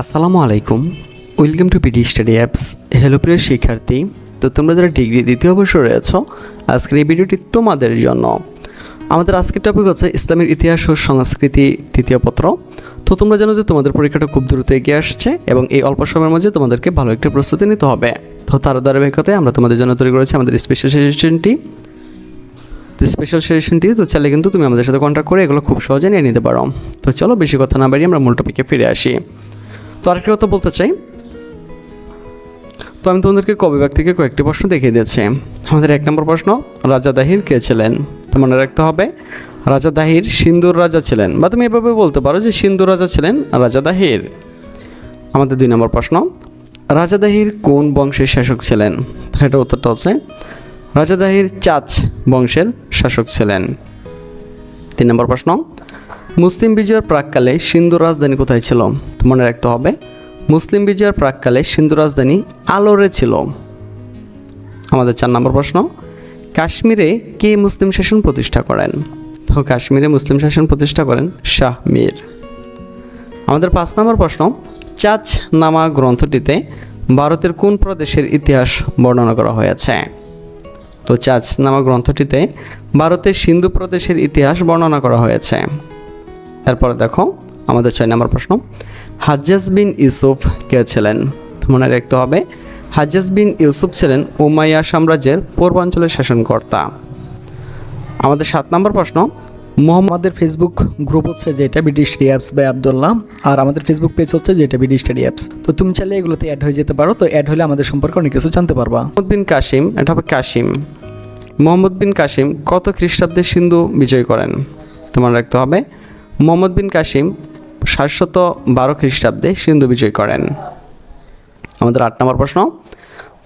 আসসালামু আলাইকুম। Welcome to BD study apps hello প্রিয় শিক্ষার্থী। তো তোমরা যারা ডিগ্রি দ্বিতীয় বর্ষে রয়েছ, আজকের এই ভিডিওটি তোমাদের জন্য। আমাদের আজকের টপিক হচ্ছে ইসলামের ইতিহাস ও সংস্কৃতি তৃতীয় পত্র। তো তোমরা জানো যে তোমাদের পরীক্ষাটা খুব দ্রুত এগিয়ে আসছে এবং এই অল্প সময়ের মধ্যে তোমাদেরকে ভালো একটা প্রস্তুতি নিতে হবে। তো তার ধারাবাহিকতায় আমরা তোমাদের জন্য তৈরি করেছি আমাদের স্পেশাল সেশনটি তো স্পেশাল সেশনটি তো চাইলে কিন্তু তুমি আমাদের সাথে কন্ট্যাক্ট করে এগুলো খুব সহজে নিয়ে নিতে পারো। তো চলো বেশি কথা না বাড়িয়ে আমরা মূল টপিকে ফিরে আসি। তো আরেকটি কথা বলতে চাই। তো আমি তোমাদেরকে কবি ব্যক্তি থেকে কয়েকটি প্রশ্ন দেখিয়ে দিয়েছি। আমাদের এক নম্বর প্রশ্ন, রাজা দাহির কে ছিলেন? তো মনে রাখতে হবে, রাজা দাহির সিন্দুর রাজা ছিলেন। বা তুমি এভাবে বলতে পারো যে সিন্দুর রাজা ছিলেন রাজা দাহির। আমাদের দুই নম্বর প্রশ্ন, রাজা দাহির কোন বংশের শাসক ছিলেন? এটা উত্তরটা হচ্ছে, রাজা দাহির চাচ বংশের শাসক ছিলেন। তিন নম্বর প্রশ্ন মুসলিম বিজয়ের প্রাককালে সিন্ধু রাজধানী কোথায় ছিল? মনে রাখতে হবে, মুসলিম বিজয়ের প্রাককালে সিন্ধু রাজধানী আলোরে ছিল। আমাদের চার নম্বর প্রশ্ন, কাশ্মীরে কে মুসলিম শাসন প্রতিষ্ঠা করেন? তো কাশ্মীরে মুসলিম শাসন প্রতিষ্ঠা করেন শাহ মীর। আমাদের পাঁচ নম্বর প্রশ্ন চাচ নামা গ্রন্থটিতে ভারতের কোন প্রদেশের ইতিহাস বর্ণনা করা হয়েছে? তো চাচ নামা গ্রন্থটিতে ভারতের সিন্ধু প্রদেশের ইতিহাস বর্ণনা করা হয়েছে। এরপরে দেখো, আমাদের ছয় নম্বর প্রশ্ন। হাজ্জাজ বিন ইউসুফ কে ছিলেন? মনে রাখতে হবে, হাজ্জাজ বিন ইউসুফ ছিলেন উমাইয়া সাম্রাজ্যের পূর্বাঞ্চলের শাসনকর্তা। আমাদের সাত নম্বর প্রশ্ন, মোহাম্মদের ফেসবুক গ্রুপ হচ্ছে যেটা BD study apps by Abdullah, আর আমাদের ফেসবুক পেজ হচ্ছে যেটা বিডি স্টাডি অ্যাপস তো তুমি চাইলে এগুলোতে অ্যাড হয়ে যেতে পারো, তো অ্যাড হলে আমাদের সম্পর্কে অনেক কিছু জানতে পারবা। মোহাম্মদ বিন কাসিম, এটা হবে কাসিম। মোহাম্মদ বিন কাসিম কত খ্রিস্টাব্দে সিন্ধু বিজয় করেন? তোমার রাখতে হবে মোহাম্মদ বিন কাসিম সাতশত বারো খ্রিস্টাব্দে সিন্ধু বিজয় করেন। আমাদের আট নম্বর প্রশ্ন,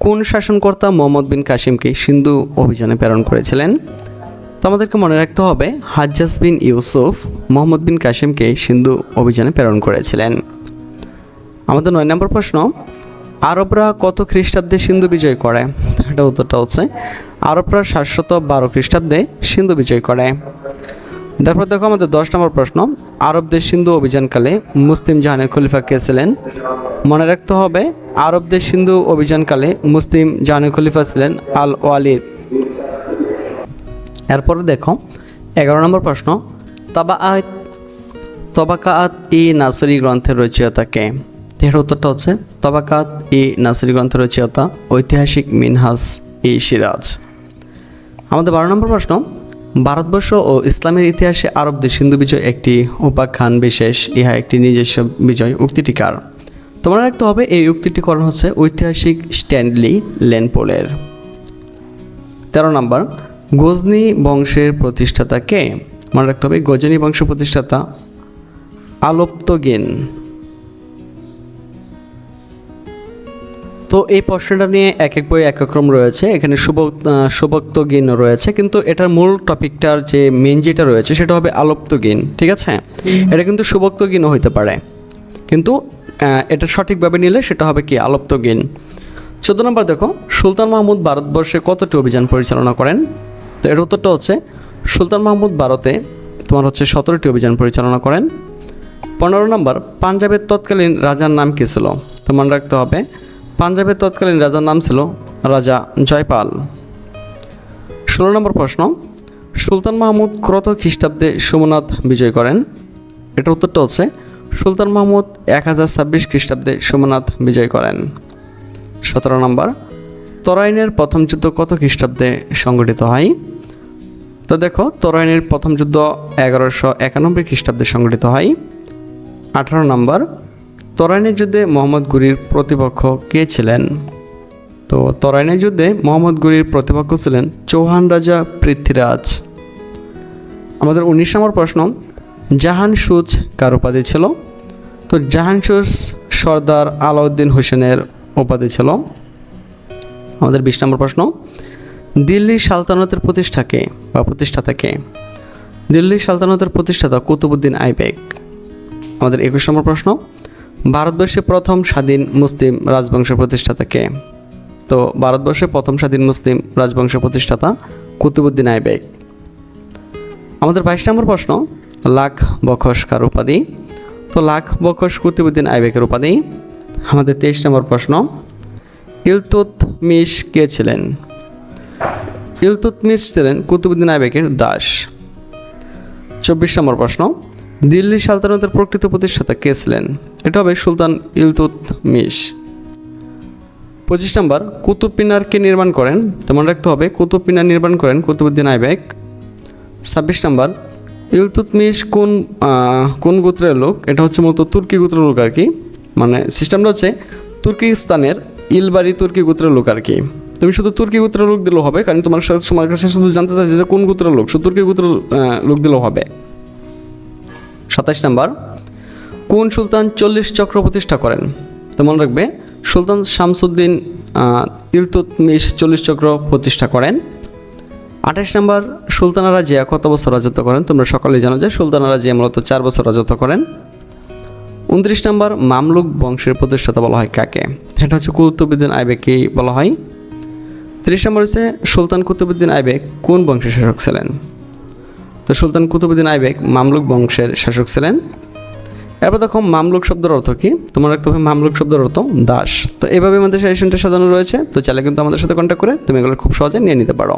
কোন শাসনকর্তা মোহাম্মদ বিন কাসিমকে সিন্ধু অভিযানে প্রেরণ করেছিলেন? তো আমাদেরকে মনে রাখতে হবে, হাজ্জাজ বিন ইউসুফ মোহাম্মদ বিন কাসিমকে সিন্ধু অভিযানে প্রেরণ করেছিলেন। আমাদের নয় নম্বর প্রশ্ন, আরবরা কত খ্রিস্টাব্দে সিন্ধু বিজয় করে? এটা উত্তরটা হচ্ছে, আরবরা সাতশত বারো খ্রিস্টাব্দে সিন্ধু বিজয় করে। তারপর দেখো আমাদের দশ নম্বর প্রশ্ন। আরবদের সিন্ধু অভিযানকালে মুসলিম জাহানের খলিফা কে ছিলেন? মনে রাখতে হবে আরবদের সিন্ধু অভিযানকালে মুসলিম জাহানের খলিফা ছিলেন আল ওয়ালিদ। এরপরে দেখো, এগারো নম্বর প্রশ্ন, তবা তবাকাত ই নাসরি গ্রন্থের রচয়িতাকে এর উত্তরটা হচ্ছে তবাকাত ই নাসরি গ্রন্থের রচয়িতা ঐতিহাসিক মিনহাস ই সিরাজ। আমাদের বারো নম্বর প্রশ্ন ভারতবর্ষ ও ইসলামের ইতিহাসে আরবদের সিন্ধু বিজয় একটি উপাখ্যান বিশেষ, ইহা একটি নিজস্ব বিজয় উক্তিটি কার? তোমার রাখতে হবে এই উক্তিটি করা হচ্ছে ঐতিহাসিক স্ট্যান্ডলি লেনপোলের। তেরো নম্বর, গজনি বংশের প্রতিষ্ঠাতা কে? মনে রাখতে হবে গজনি বংশের প্রতিষ্ঠাতা আলোপ্তগিন। তো এই প্রশ্নটা নিয়ে এক এক বই এক এক রকম রয়েছে। এখানে সুভক্ত গিন রয়েছে কিন্তু এটার মূল টপিকটার যে মেন যেটা রয়েছে সেটা হবে আলোপ্ত গিন ঠিক আছে? এটা কিন্তু সুভক্ত গিনও হইতে পারে। কিন্তু এটা সঠিকভাবে নিলে সেটা হবে কি? আলোপ্ত গিন। চোদ্দ নম্বর দেখো সুলতান মাহমুদ ভারতবর্ষে কতটি অভিযান পরিচালনা করেন? তো এর উত্তরটা হচ্ছে সুলতান মাহমুদ ভারতে তোমার হচ্ছে সতেরোটি অভিযান পরিচালনা করেন। পনেরো নম্বর পাঞ্জাবের তৎকালীন রাজার নাম কী ছিল? তো মনে রাখতে হবে পাঞ্জাবের তৎকালীন রাজার নাম ছিল রাজা জয়পাল। ষোলো নম্বর প্রশ্ন, সুলতান মাহমুদ কত খ্রিস্টাব্দে সোমনাথ বিজয় করেন? এটার উত্তরটা হচ্ছে, সুলতান মাহমুদ এক হাজার ছাব্বিশ খ্রিস্টাব্দে সোমনাথ বিজয় করেন। সতেরো নম্বর, তরাইনের প্রথম যুদ্ধ কত খ্রিস্টাব্দে সংগঠিত হয়? তো দেখো, তরাইনের প্রথম যুদ্ধ এগারোশো একানব্বই খ্রিস্টাব্দে সংগঠিত হয়। আঠারো নম্বর তরাইনের যুদ্ধে মোহাম্মদ গুরির প্রতিপক্ষ কে ছিলেন? তো তরাইনের যুদ্ধে মোহাম্মদ গুরির প্রতিপক্ষ ছিলেন চৌহান রাজা পৃথ্বীরাজ। আমাদের উনিশ নম্বর প্রশ্ন, জাহান সুজ কার উপাধি ছিল? তো জাহান সুজ সর্দার আলাউদ্দিন হোসেনের উপাধি ছিল। আমাদের বিশ নম্বর প্রশ্ন, দিল্লি সালতানাতের প্রতিষ্ঠাকে বা প্রতিষ্ঠাতাকে দিল্লি সালতানাতের প্রতিষ্ঠাতা কুতুবুদ্দিন আইবেক আমাদের একুশ নম্বর প্রশ্ন ভারতবর্ষে প্রথম স্বাধীন মুসলিম রাজবংশ প্রতিষ্ঠাতা কে তো ভারতবর্ষে প্রথম স্বাধীন মুসলিম রাজবংশ প্রতিষ্ঠাতা কুতুবুদ্দিন আইবেক আমাদের বাইশ নম্বর প্রশ্ন, লাখ বখস কার উপাধি? তো লাখ বকশ কুতুবুদ্দিন আইবেকের উপাধি। আমাদের তেইশ নম্বর প্রশ্ন ইলতুৎমিশ কে ছিলেন? ইলতুৎমিশ ছিলেন কুতুবুদ্দিন আইবেকের দাস। চব্বিশ নম্বর প্রশ্ন, দিল্লি সালতানাতের প্রকৃত প্রতিষ্ঠাতা কে ছিলেন? এটা হবে সুলতান ইলতুৎমিশ পঁচিশ নম্বর, কুতুব মিনার কে নির্মাণ করেন? তেমন রাখতে হবে, কুতুব মিনার নির্মাণ করেন কুতুবুদ্দিন আইবেক ছাব্বিশ নম্বর ইলতুৎমিশ কোন কোন গোত্রের লোক? এটা হচ্ছে মূলত তুর্কি গোত্রের লোক আর কি। মানে সিস্টেমটা হচ্ছে তুর্কিস্তানের ইলবাড়ি তুর্কি গোত্রের লোক আর কি। তুমি শুধু তুর্কি গোত্রের লোক দিলেও হবে, কারণ তোমার সাথে তোমার কাছে শুধু জানতে চাইছে যে কোন গোত্রের লোক, শুধু তুর্কি গোত্রের লোক দিলেও হবে। সাতাশ নম্বর কোন সুলতান চল্লিশ চক্র প্রতিষ্ঠা করেন? তো মনে রাখবে সুলতান শামসুদ্দিন আহ, ইলতুৎমিশ চল্লিশ চক্র প্রতিষ্ঠা করেন। আঠাশ নম্বর সুলতানা রাজিয়া কত বছর রাজত্ব করেন? তোমরা সকলেই জানো যে সুলতানা রাজিয়া মূলত চার বছর রাজত্ব করেন। উনত্রিশ নম্বর মামলুক বংশের প্রতিষ্ঠাতা বলা হয় কাকে? এটা হচ্ছে কুতুবুদ্দিন আইবেককেই বলা হয়। তিরিশ নম্বর হচ্ছে সুলতান কুতুবুদ্দিন আইবেক কোন বংশের শাসক ছিলেন? তো সুলতান কুতুবুদ্দিন আইবেক মামলুক বংশের শাসক ছিলেন। এরপর দেখো মামলুক শব্দের অর্থ কি? তোমার রাখতে হবে মামলুক শব্দের অর্থ দাস। তো এভাবে আমাদের সেশনটা সাজানো রয়েছে। তো চাইলে কিন্তু আমাদের সাথে কন্ট্যাক্ট করে তুমি এগুলো খুব সহজে নিয়ে নিতে পারো।